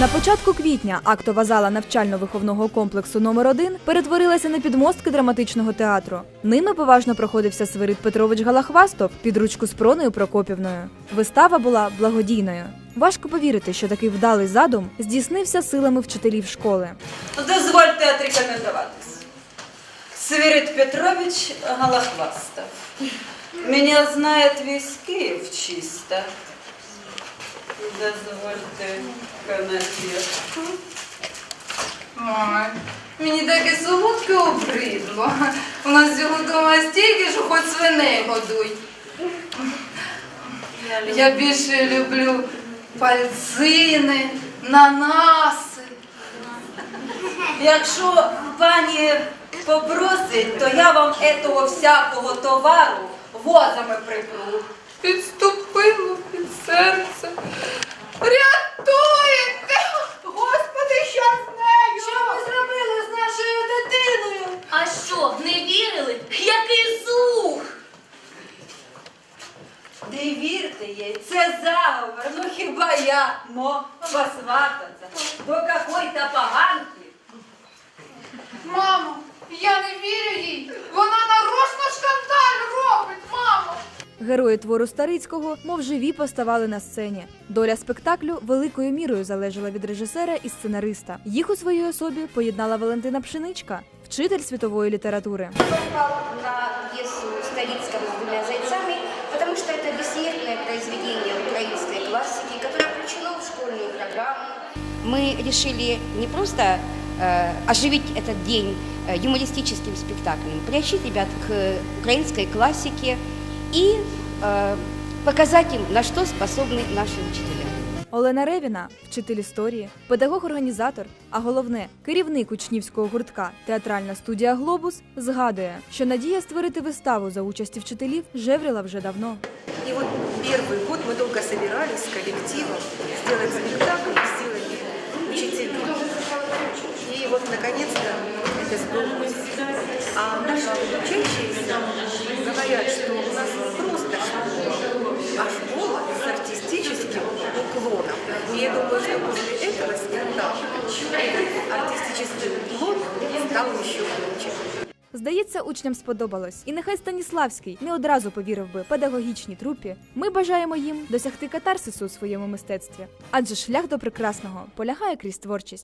На початку квітня актова зала навчально-виховного комплексу номер 1 перетворилася на підмостки драматичного театру. Ними поважно проходився Свирид Петрович Галахвастов під ручку з Проною Прокопівною. Вистава була благодійною. Важко повірити, що такий вдалий задум здійснився силами вчителів школи. Дозвольте отрекомендоваться. Свирид Петрович Голохвастов. Меня знает весь Киев чисто. Дозвольте командирку. Ой, мені таке солодке обридло. У нас цього дома стільки, що хоч свиней годуй. Я більше люблю пальцини, нанаси. Якщо пані попросить, то я вам этого всякого товару возами припру. Підступило під серце. Рятуйте! Господи, що з нею? Що ви зробили з нашою дитиною? А що, не вірили? Який зух! Не вірте їй, це заговор. Ну хіба я мог посвататься Герої твору Старицького, мов живі, поставали на сцені. Доля спектаклю великою мірою залежала від режисера і сценариста. Їх у своїй особі поєднала Валентина Пшеничка, вчитель світової літератури. попал на пьесу Старицкого с двумя зайцами, потому что это бессмертное произведение украинской классики, которое включено в школьную программу. Мы решили не просто э, оживить этот день э, юмористическим спектаклем, приобщить ребят к украинской классике и э, показать им, на что способны наши учителя. Олена Ревіна, вчитель історії, педагог-організатор, а головне керівник учнівського гуртка Театральна студія Глобус згадує, що надія створити виставу за участі вчителів жевріла вже давно. И вот первый год мы долго собирались с коллективом сделать спектакль, сделали учителей. И вот наконец-то это сбылось. А наши учащиеся говорят, что Здається, учням сподобалось, і нехай Станіславський не одразу повірив би педагогічній трупі. Ми бажаємо їм досягти катарсису у своєму мистецтві, адже шлях до прекрасного полягає крізь творчість.